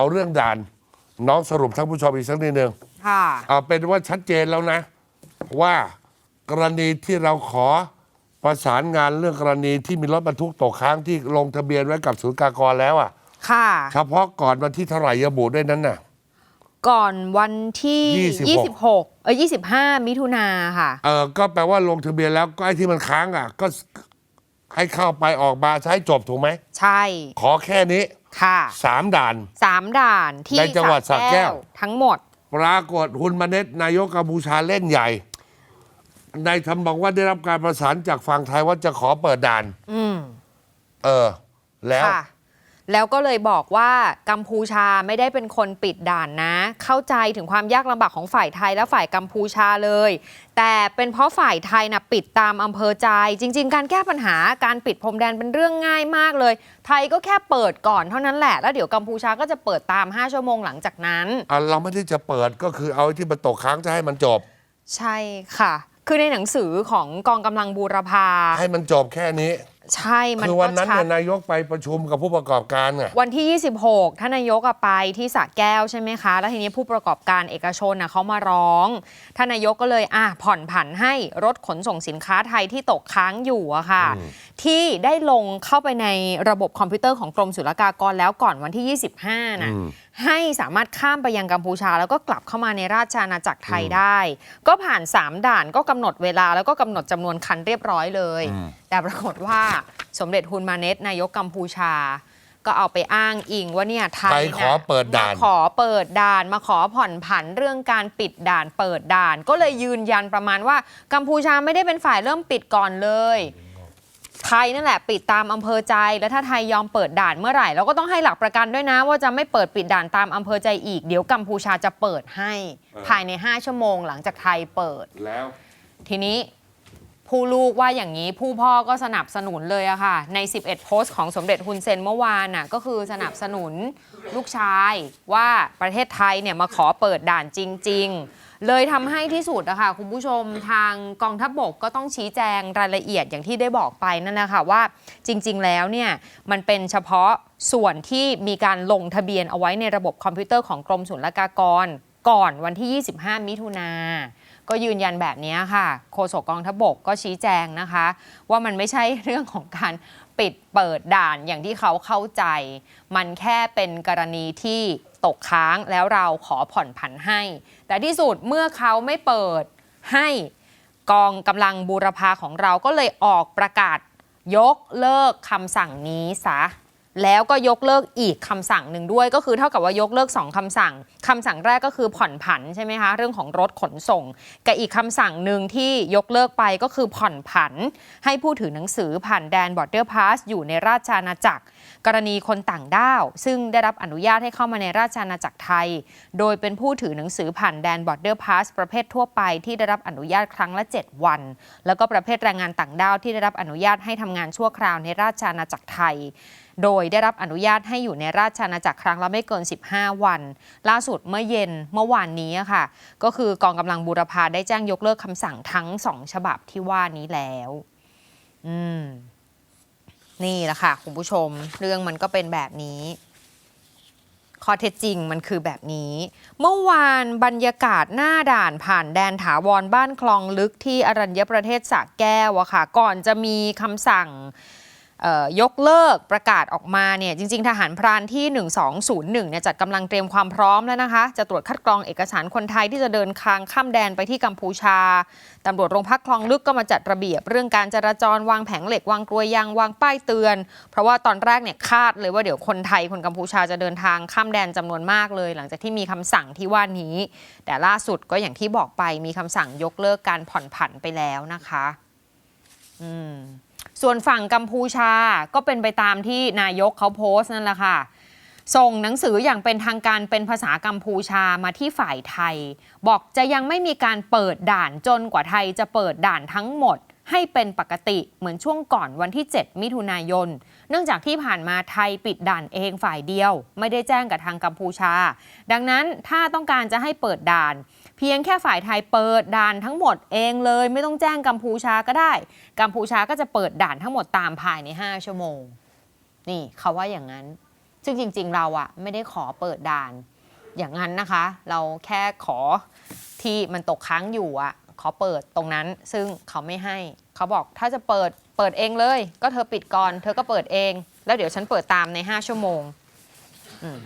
เอาเรื่องด่าน น้องสรุปท่านผู้ชมอีกสักนิดหนึ่งค่ะเอาเป็นว่าชัดเจนแล้วนะ ว่ากรณีที่เราขอประสานงานเรื่องกรณีที่มีรถบรรทุกตกค้างที่ลงทะเบียนไว้กับศูนย์กากรแล้วอะ ค่ะ เฉพาะก่อนวันที่เท่าไหร่ระบุด้วยนั้นน่ะ ก่อนวันที่ 26 26 เออ25 มิถุนาค่ะ เออก็แปลว่าลงทะเบียนแล้วก็ไอ้ที่มันค้างอะ ก็ให้เข้าไปออกมาใช้จบถูกไหม ใช่ ขอแค่นี้ ค่ะสามด่าน สามด่านที่ในจังหวัดสระแก้ว ทั้งหมด ปรากฏฮุนมาเน็ตนายกกัมพูชาเล่นใหญ่นายทำบอกว่าได้รับการประสานจากฝั่งไทยว่าจะขอเปิดด่าน อืม เออ แล้ว ค่ะ แล้วก็เลยบอกว่ากัมพูชาไม่ได้เป็นคนปิดด่านนะ เข้าใจถึงความยากลำบากของฝ่ายไทยและฝ่ายกัมพูชาเลย แต่เป็นเพราะฝ่ายไทยนะปิดตามอำเภอใจ จริง ๆ การแก้ปัญหาการปิดพรมแดนเป็นเรื่องง่ายมากเลย ไทยก็แค่เปิดก่อนเท่านั้นแหละแล้วเดี๋ยวกัมพูชาก็จะเปิดตาม 5 ชั่วโมงหลังจากนั้น อะเราไม่ได้จะเปิดก็คือเอาไอ้ที่มันตกค้างจะให้มันจบ ใช่ค่ะ คือในหนังสือของกองกำลังบูรพา ให้มันจบแค่นี้ ใช่มันคือก็วันนั้นชัเนี่ดยนายกไปประชุมกับผู้ประกอบการน่ะ วันที่ 26 ท่านนายกอะไปที่สระแก้วใช่ไหมคะ แล้วทีนี้ผู้ประกอบการเอกชนนะเขามาร้อง ท่านนายกก็เลยอะผ่อนผันให้รถขนส่งสินค้าไทยที่ตกค้างอยู่อะค่ะอืมที่ได้ลงเข้าไปในระบบคอมพิวเตอร์ของกรมศุลกากรแล้วก่อนวันที่ 25นะอืม ให้สามารถข้ามไปยังกัมพูชา แล้วก็กลับเข้ามาในราชอาณาจักรไทยได้ ก็ผ่าน 3 ด่านก็กำหนดเวลาแล้วก็กำหนดจำนวนคันเรียบร้อยเลยอืมแต่ปรากฏว่าสมเด็จฮุนมาเน็ตนายกกัมพูชา ก็เอาไปอ้างอิงว่าเนี่ยไทยไปน่ะขอเปิดด่านมขอเปิดด่านมาขอผ่อนผันเรื่องการปิดด่านเปิดด่าน ก็เลยยืนยันประมาณว่ากัมพูชาไม่ได้เป็นฝ่ายเริ่มปิดก่อนเลย ไทยนั่นแหละปิดตามอำเภอใจ แล้วถ้าไทยยอมเปิดด่านเมื่อไหร่เราก็ต้องให้หลักประกันด้วยนะ ว่าจะไม่เปิดปิดด่านตามอำเภอใจอีก เดี๋ยวกัมพูชาจะเปิดให้เออภายใน 5 ชั่วโมงหลังจากไทยเปิด แล้ว ทีนี้ ผู้ลูกว่าอย่างนี้ผู้พ่อก็สนับสนุนเลยอะค่ะ ใน 11 โพสต์ของสมเด็จฮุนเซนเมื่อวานน่ะก็คือสนับสนุนลูกชายว่าประเทศไทยเนี่ยมาขอเปิดด่านจริง ๆ เลยทำให้ที่สุดอะค่ะคุณผู้ชมทางกองทัพบกก็ต้องชี้แจงรายละเอียดอย่างที่ได้บอกไปนั่นแหละค่ะว่าจริง ๆ แล้วเนี่ยมันเป็นเฉพาะส่วนที่มีการลงทะเบียนเอาไว้ในระบบคอมพิวเตอร์ของกรมศุลกากร ก่อนวันที่ 25 มิถุนา ก็ยืนยันแบบนี้ค่ะ โฆษกกองทพบกก็ชี้แจงนะคะ ว่ามันไม่ใช่เรื่องของการปิดเปิดด่านอย่างที่เขาเข้าใจ มันแค่เป็นกรณีที่ตกค้างแล้วเราขอผ่อนผันให้ แต่ที่สุดเมื่อเขาไม่เปิดให้กองกำลังบูรพาของเราก็เลยออกประกาศยกเลิกคำสั่งนี้ซะ แล้วก็ยกเลิกอีกคำสั่งหนึ่งด้วย ก็คือเท่ากับว่ายกเลิก 2คำสั่งคำสั่งแรกก็คือผ่อนผันใช่ไหมคะเรื่องของรถขนส่งกับอีกคำสั่งหนึ่งที่ยกเลิกไปก็คือผ่อนผัน ให้ผู้ถือหนังสือผ่านแดนบอร์เดอร์พาสอยู่ในราชอาณาจักร กรณีคนต่างด้าว ซึ่งได้รับอนุญาตให้เข้ามาในราชอาณาจักรไทย โดยเป็นผู้ถือหนังสือผ่านแดนบอร์เดอร์พาสประเภททั่วไปที่ได้รับอนุญาตครั้งละ 7 วัน แล้วก็ประเภทแรงงานต่างด้าวที่ได้รับอนุญาตให้ทำงานชั่วคราวในราชอาณาจักรไทย โดยได้รับอนุญาตให้อยู่ในราชอาณาจักรครั้งละไม่เกิน 15 วัน ล่าสุดเมื่อเย็นเมื่อวานนี้ค่ะ ก็คือกองกำลังบูรพาได้แจ้งยกเลิกคำสั่งทั้งสองฉบับที่ว่านี้แล้ว อืม นี่แหละค่ะ คุณผู้ชม เรื่องมันก็เป็นแบบนี้ข้อเท็จจริงมันคือแบบนี้ เมื่อวานบรรยากาศหน้าด่านผ่านแดนถาวรบ้านคลองลึกที่อรัญญประเทศสระแก้วอะค่ะ ก่อนจะมีคำสั่ง ยกเลิกประกาศออกมาเนี่ยจริง ๆ ทหารพรานที่ 1201เนี่ยจัดกำลังเตรียมความพร้อมแล้วนะคะ จะตรวจคัดกรองเอกสารคนไทยที่จะเดินทางข้ามแดนไปที่กัมพูชาตำรวจโรงพักคลองลึกก็มาจัดระเบียบ เรื่องการจราจรวางแผงเหล็กวางกลวยยางวางป้ายเตือน เพราะว่าตอนแรกเนี่ยคาดเลยว่าเดี๋ยวคนไทยคนกัมพูชาจะเดินทางข้ามแดนจำนวนมากเลย หลังจากที่มีคำสั่งที่ว่านี้ แต่ล่าสุดก็อย่างที่บอกไปมีคำสั่งยกเลิกการผ่อนผันไปแล้วนะคะ อืม ส่วนฝั่งกัมพูชาก็เป็นไปตามที่นายกเขาโพสต์นั่นแหละค่ะ ส่งหนังสืออย่างเป็นทางการเป็นภาษากัมพูชามาที่ฝ่ายไทย บอกจะยังไม่มีการเปิดด่านจนกว่าไทยจะเปิดด่านทั้งหมด ให้เป็นปกติเหมือนช่วงก่อนวันที่ 7 มิถุนายน เนื่องจากที่ผ่านมาไทยปิดด่านเองฝ่ายเดียว ไม่ได้แจ้งกับทางกัมพูชา ดังนั้นถ้าต้องการจะให้เปิดด่าน เพียงแค่ฝ่ายไทยเปิดด่านทั้งหมดเองเลย ไม่ต้องแจ้งกัมพูชาก็ได้ กัมพูชาก็จะเปิดด่านทั้งหมดตามภายใน 5 ชั่วโมง นี่เขาว่าอย่างนั้น ซึ่งจริง ๆ เราอะไม่ได้ขอเปิดด่าน อย่างนั้นนะคะ เราแค่ขอที่มันตกค้างอยู่อะ ขอเปิดตรงนั้น ซึ่งเขาไม่ให้ เขาบอกถ้าจะเปิดเปิดเองเลย ก็เธอปิดก่อน เธอก็เปิดเอง แล้วเดี๋ยวฉันเปิดตามใน 5 ชั่วโมงอ้าว